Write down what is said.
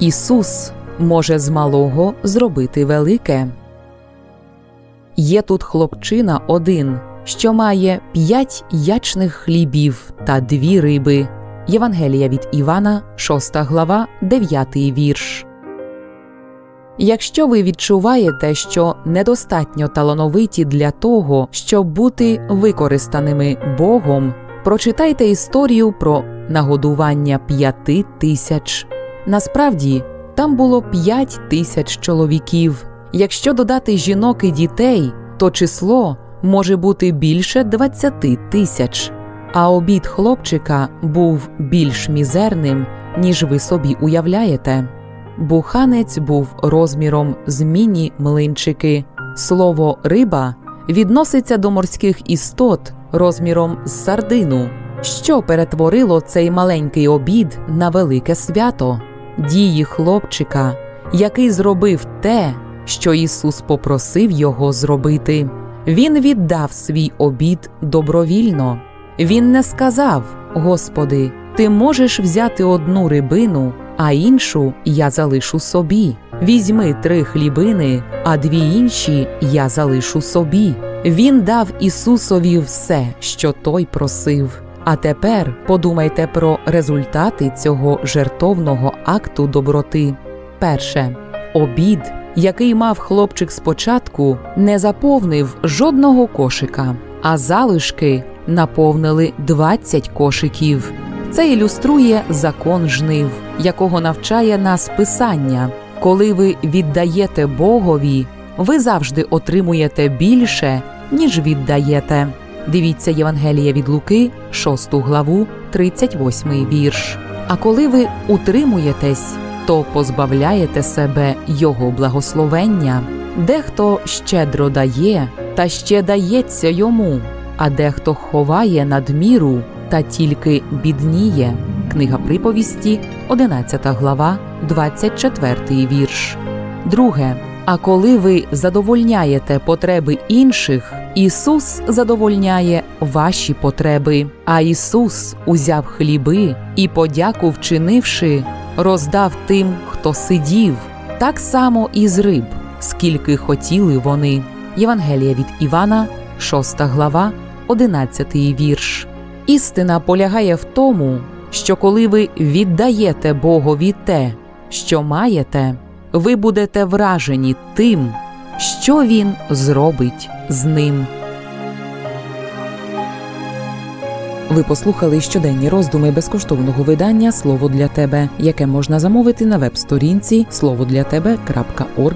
Ісус може з малого зробити велике. Є тут хлопчина один, що має п'ять ячних хлібів та дві риби. Євангелія від Івана, 6 глава, 9 вірш. Якщо ви відчуваєте, що недостатньо талановиті для того, щоб бути використаними Богом, прочитайте історію про нагодування п'яти тисяч. Насправді там було п'ять тисяч чоловіків. Якщо додати жінок і дітей, то число може бути більше 20 тисяч. А обід хлопчика був більш мізерним, ніж ви собі уявляєте. Буханець був розміром з міні-млинчики. Слово риба відноситься до морських істот розміром з сардину, що перетворило цей маленький обід на велике свято, дії хлопчика, який зробив те, що Ісус попросив його зробити. Він віддав свій обід добровільно. Він не сказав: Господи, ти можеш взяти одну рибину, а іншу я залишу собі. Візьми три хлібини, а дві інші я залишу собі. Він дав Ісусові все, що той просив. А тепер подумайте про результати цього жертовного акту доброти. Перше, обід, який мав хлопчик спочатку, не заповнив жодного кошика, а залишки наповнили 20 кошиків. Це ілюструє закон жнив, якого навчає нас Писання. Коли ви віддаєте Богові, ви завжди отримуєте більше, ніж віддаєте. Дивіться Євангелія від Луки, 6 главу, 38 вірш. А коли ви утримуєтесь, то позбавляєте себе Його благословення. Дехто щедро дає, та ще дається йому, а дехто ховає надміру та тільки бідніє. Книга приповісті, 11 глава, 24 вірш. Друге. А коли ви задовольняєте потреби інших, Ісус задовольняє ваші потреби. А Ісус узяв хліби і, подяку вчинивши, роздав тим, хто сидів, так само і з риб, скільки хотіли вони. Євангелія від Івана, 6 глава, 11 вірш. Істина полягає в тому, що коли ви віддаєте Богові те, що маєте, ви будете вражені тим, що він зробить з ним. Ви послухали щоденні роздуми безкоштовного видання Слово для тебе, яке можна замовити на веб-сторінці слово для тебе.орг.ua